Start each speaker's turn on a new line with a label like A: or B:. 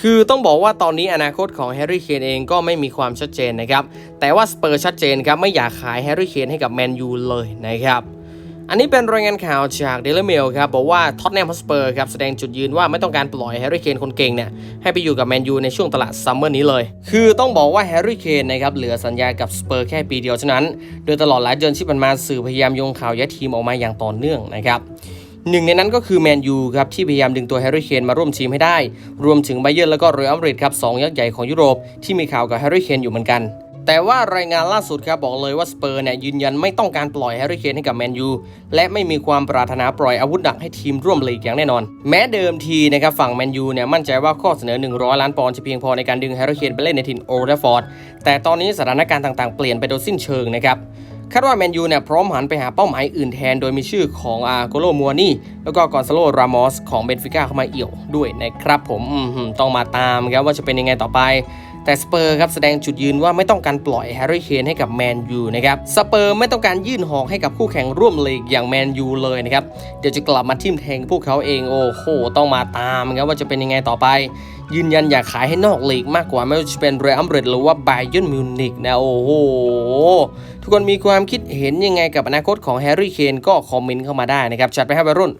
A: คือต้องบอกว่าตอนนี้อนาคตของแฮร์รี่เคนเองก็ไม่มีความชัดเจนนะครับ แต่ว่าสเปอร์ชัดเจนครับไม่อยากขายแฮร์รี่เคนให้กับแมนยูเลยนะครับอันนี้เป็นรายงานข่าวจากเดลเมลครับบอกว่าท็อตแนมฮอสเปอร์ครับแสดงจุดยืนว่าไม่ต้องการปล่อยแฮร์รี่เคนคนเก่งเนี่ยให้ไปอยู่กับแมนยูในช่วงตลาดซัมเมอร์นี้เลย คือต้องบอกว่าแฮร์รี่เคนนะครับเหลือสัญญากับสเปอร์แค่ปีเดียวเท่านั้น โดยตลอดหลายเดือนที่ผ่านมาสื่อพยายามโยงข่าวย้ายทีมออกมาอย่างต่อเนื่องนะครับ หนึ่งในนั้นก็คือแมนยูครับที่พยายามดึงตัวแฮร์รี่เคนมาร่วมทีมให้ได้ รวมถึงไบเยอร์แล้วก็เรอัลมาดริดครับสองยักษ์ใหญ่ของยุโรปที่มีข่าวกับแฮร์รี่เคนอยู่เหมือนกันแต่ว่ารายงานล่าสุดครับบอกเลยว่าสเปอร์เนี่ยยืนยันไม่ต้องการปล่อยแฮร์รี่เคนให้กับแมนยูและไม่มีความปรารถนาปล่อยอาวุธหนักให้ทีมร่วมลีกอย่างแน่นอน แม้เดิมทีนะครับฝั่งแมนยูเนี่ยมั่นใจว่าข้อเสนอ 100 ล้านปอนด์จะเพียงพอในการดึงแฮร์รี่เคนไปเล่นในถิ่นโอลด์แทรฟฟอร์ดแต่ตอนนี้สถานการณ์ต่างๆเปลี่ยนไปโดยสิ้นเชิงนะครับ คาดว่าแมนยูเนี่ยพร้อมหันไปหาเป้าหมายอื่นแทน โดยมีชื่อของอาโกโลมัวนี่แล้วก็กอนซาโลรามอสของเบนฟิก้าเข้ามาเอี่ยวด้วยนะครับผมต้องมาตามครับว่าจะเป็นยังไงต่อไป แต่สเปอร์ครับแสดงจุดยืนว่าไม่ต้องการปล่อยแฮร์รี่เคนให้กับแมนยูนะครับสเปอร์ไม่ต้องการยื่นหอกให้กับคู่แข่งร่วมลีกอย่างแมนยูเลยนะครับเดี๋ยวจะกลับมาทิมแทงพวกเขาเองโอ้โหต้องมาตามครับว่าจะเป็นยังไงต่อไป ยืนยันอยากขายให้นอกลีกมากกว่าไม่ว่าจะเป็นเรอัลมาดริดหรือว่าไบเย r n มิวนิกนะโอ้โหทุกคนมีความคิดเห็นยังไงกับอนาคตของแฮร์รี่เคนก็คอมเมนต์เข้ามาได้นะครับจัดไปให้วัยรุ่น